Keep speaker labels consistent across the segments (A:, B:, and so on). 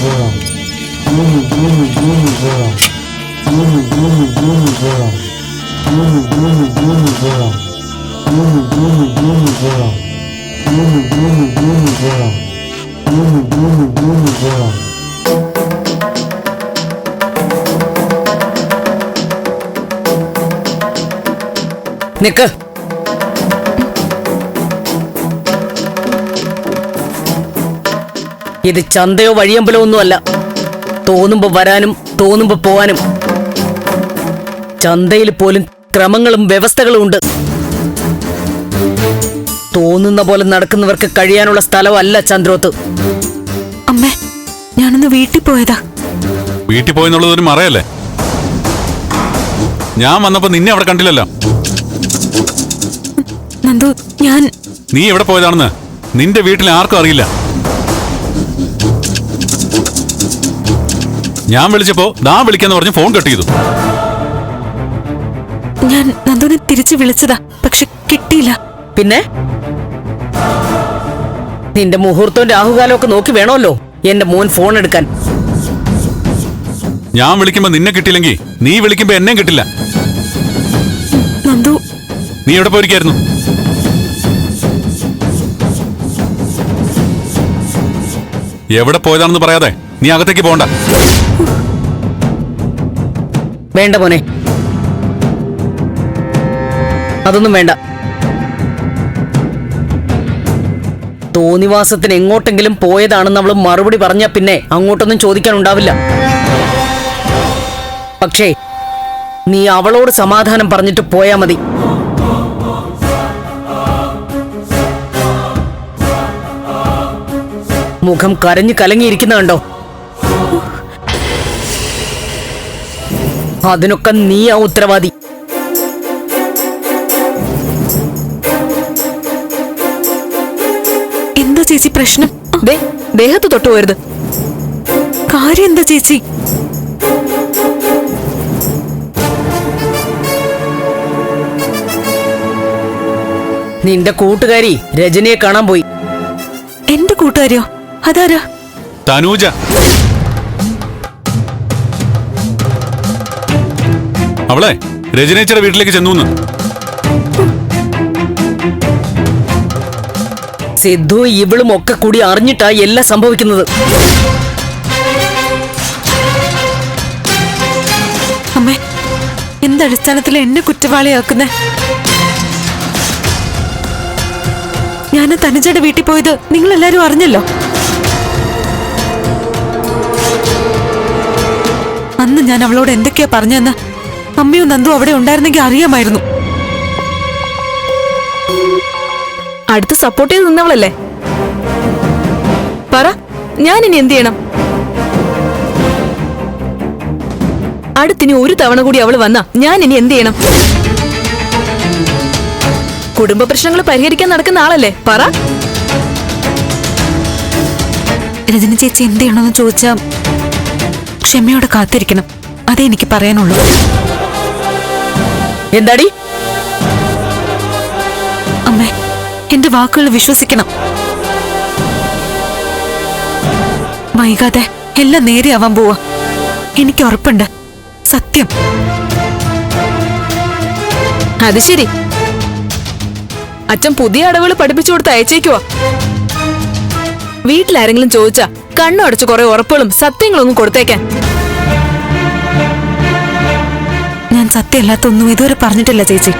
A: zero. Boom, boom, boom, zero. Boom, boom, boom, zero. Boom, boom, boom, zero. Boom, boom, boom, zero. Boom, boom, boom, zero. Boom, boom, boom, zero.
B: நிக்க ഇത് ചന്തയോ വഴിയമ്പലോ ഒന്നുമല്ല. തോന്നുമ്പോ വരാനും തോന്നുമ്പോ പോവാനും. ചന്തയിൽ പോലും ക്രമങ്ങളും വ്യവസ്ഥകളും ഉണ്ട്. തോന്നുന്ന പോലെ നടക്കുന്നവർക്ക് കഴിയാനുള്ള സ്ഥലമല്ല ചന്ദ്രോത്ത്.
C: അമ്മേ ഞാനൊന്ന് വീട്ടിൽ പോയതാ.
D: വീട്ടിൽ പോയെന്നുള്ളത് ഒരു മറയല്ലേ? ഞാൻ വന്നപ്പോ നിന്നെ അവിടെ കണ്ടില്ലല്ലോ.
C: നന്ദു ഞാൻ
D: നീ എവിടെ പോയതാണെന്ന്? നിന്റെ വീട്ടിൽ ആർക്കും അറിയില്ല. ഞാൻ വിളിച്ചപ്പോ ഞാൻ വിളിക്കാന്ന് പറഞ്ഞ് ഫോൺ കട്ട് ചെയ്തു.
C: ഞാൻ നന്ദുനെ തിരിച്ചു വിളിച്ചതാ പക്ഷെ കിട്ടിയില്ല.
B: പിന്നെ? നിന്റെ മുഹൂർത്തവും രാഹുകാലവും ഒക്കെ നോക്കി വേണമല്ലോ എന്റെ മോൻ ഫോൺ എടുക്കാൻ.
D: ഞാൻ വിളിക്കുമ്പോ നിന്നെ കിട്ടിയില്ലെങ്കിൽ നീ വിളിക്കുമ്പോ എന്നെ കിട്ടില്ല.
C: നന്ദു.
D: നീ എവിടെ പോയിരിക്കായിരുന്നു? എവിടെ പോയതാണെന്ന് പറയാതെ നീ അകത്തേക്ക് പോണ്ട.
B: വേണ്ട മോനെ. അതൊന്നും വേണ്ട. തോന്നിവാസത്തിന് എങ്ങോട്ടെങ്കിലും പോയതാണെന്ന് നമ്മൾ മറുപടി പറഞ്ഞ പിന്നെ അങ്ങോട്ടൊന്നും ചോദിക്കാൻ ഉണ്ടാവില്ല പക്ഷേ നീ അവളോട് സമാധാനം പറഞ്ഞിട്ട് പോയാ മതി. മുഖം കരഞ്ഞു കലങ്ങിയിരിക്കുന്ന കണ്ടോ? അതിനൊക്കെ നീയാ ഉത്തരവാദി.
C: എന്താ ചേച്ചി പ്രശ്നം?
E: ദേ ദേഹത്ത് തൊട്ടു പോരുത്
C: കാര്യം എന്താ ചേച്ചി?
B: നിന്റെ കൂട്ടുകാരി രജനിയെ കാണാൻ പോയി.
C: എന്റെ കൂട്ടുകാരിയോ? അതാരാ?
D: തനൂജ. അവളെ രജനേച്ചയുടെ വീട്ടിലേക്ക് ചെന്നു
B: സിദ്ധു ഇവളും ഒക്കെ കൂടി അറിഞ്ഞിട്ടാ എല്ലാം സംഭവിക്കുന്നത്.
C: അമ്മേ എന്തടിസ്ഥാനത്തിൽ എന്നെ കുറ്റവാളിയാക്കുന്നേ? ഞാൻ തനുജയുടെ വീട്ടിൽ പോയത് നിങ്ങൾ എല്ലാരും അറിഞ്ഞല്ലോ? അന്ന് ഞാൻ അവളോട് എന്തൊക്കെയാ പറഞ്ഞെന്ന്? അമ്മയും നന്ദു അവിടെ ഉണ്ടായിരുന്നെങ്കിൽ അറിയാമായിരുന്നു.
E: അടുത്ത് സപ്പോർട്ട് ചെയ്ത് നിന്നവളല്ലേ? പറ ഞാൻ ഇനി എന്ത് ചെയ്യണം? അടുത്തിനി ഒരു തവണ കൂടി അവൾ വന്ന ഞാൻ ഇനി എന്ത് ചെയ്യണം? കുടുംബ പ്രശ്നങ്ങൾ പരിഹരിക്കാൻ നടക്കുന്ന ആളല്ലേ? പറ.
C: രജനി ചേച്ചി എന്ത് ചെയ്യണമെന്ന് ചോദിച്ചാ ക്ഷമയോടെ കാത്തിരിക്കണം. അതേ എനിക്ക് പറയാനുള്ളൂ.
B: എന്താടി?
C: അമ്മേ എന്റെ വാക്കുകൾ വിശ്വസിക്കണം. വൈകാതെ എല്ലാം നേരെയാവാൻ പോവാ. എനിക്ക് ഉറപ്പുണ്ട്. സത്യം.
E: അത് ശരി. അച്ഛൻ പുതിയ അടവുകൾ പഠിപ്പിച്ചു കൊടുത്ത് അയച്ചേക്കുവാ. വീട്ടിലാരെങ്കിലും ചോദിച്ചാ കണ്ണടച്ച് കുറെ ഉറപ്പുകളും സത്യങ്ങളൊന്നും കൊടുത്തേക്കാൻ.
C: ഞാൻ സത്യമല്ലാത്ത ഇതുവരെ പറഞ്ഞിട്ടില്ല ചേച്ചി.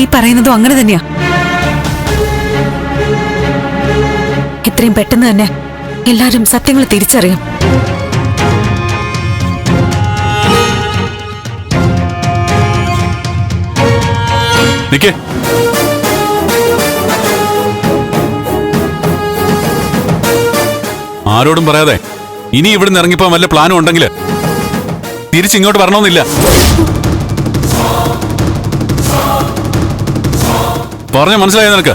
C: ഈ പറയുന്നതും അങ്ങനെ തന്നെയാ. എത്രയും പെട്ടെന്ന് തന്നെ എല്ലാരും സത്യങ്ങൾ തിരിച്ചറിയും.
D: ആരോടും പറയാതെ. ഇനി ഇവിടുന്ന് ഇറങ്ങിപ്പോ വല്ല പ്ലാനും ഉണ്ടെങ്കിൽ തിരിച്ചിങ്ങോട്ട് വരണമെന്നില്ല. പറഞ്ഞ മനസ്സിലായോ നിനക്ക്?